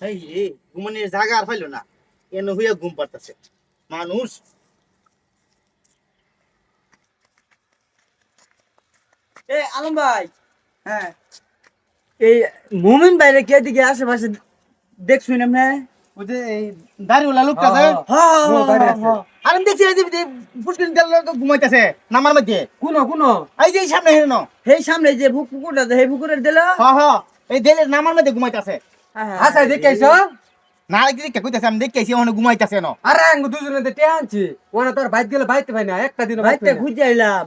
এই ঘুমানোর জায়গা আর পাইলো না। এন হইয়া ঘুম পারতেছে মানুষ। এ আলম ভাই। হ্যাঁ। এই মুমিন বাইরে কে দিকে আশেপাশে দেখছুন এমনি ওই যে এই দাড়িওয়ালা লোকটা যে? হ্যাঁ ও, আর আমি দেখছি এই যে ঘুমাইতেছে নামার মধ্যে। কোন কোন। এই যে সামনে হেন। সামনে যে বুক পুকুরটা আছে, সেই পুকুরের দিল? হ হ এই দেলের নামার মধ্যে ঘুমাইতেছে। আচ্ছা দেখে আইছো না দেখি কইতাছে আমি দেখি ওখানে ঘুমাইতেছে ন আরে আঙ্গু দুজনে তো টেয়া ওনা তোর বাইত গেলে বাইতে পাই না একটা দিন ভাইতে খুঁজে আইলাম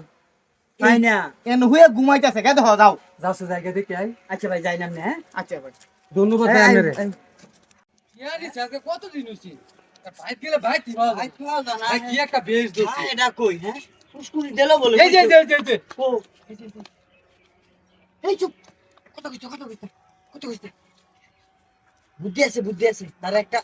পাই না। এন হইয়া ঘুমাইতেছে কে দেখো যাও। যাও সে জায়গা দেখে আই আচ্ছা ভাই যাই না হ্যাঁ? আচ্ছা ভাই। ধন্যবাদ এই, রে ইয়ারি সাথে কত দিন হইছি? বাইত গেলে বাইতে ভাই, পাওয়া যায় না, কি একটা বেশ হ্যাঁ, এটা কই হ্যাঁ? পুষ্কুনি দিল বলে এই যে এই যে, এই যে, এই যে। ও এই চুপ। কত কত কত কইছো? বুদ্ধি আছে বুদ্ধি আছে। তার একটা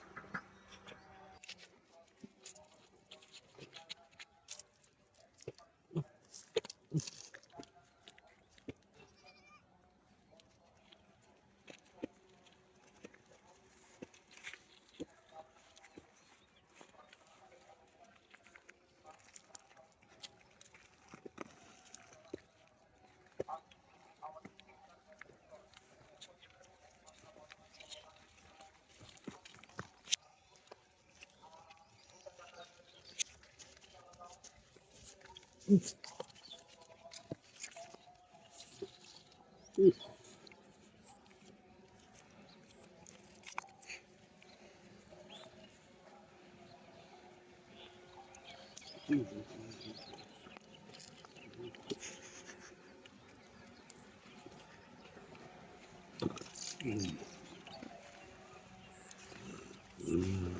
うん。うん。うん。うん。うん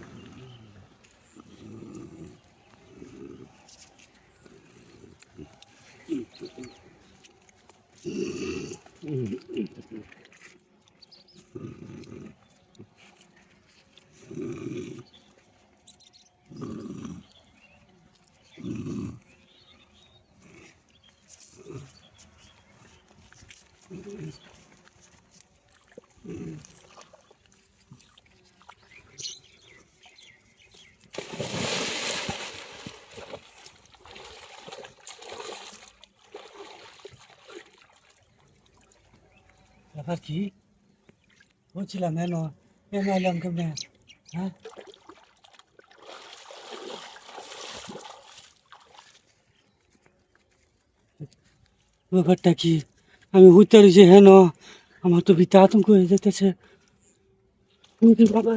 ব্যাপার কি বলছিলাম এন এন এলাম কেমনে হ্যাঁ ব্যাপারটা কি আমি উত্তর যে হেন আমার তো ভিতরে আতঙ্ক হয়ে যেতেছে বাবা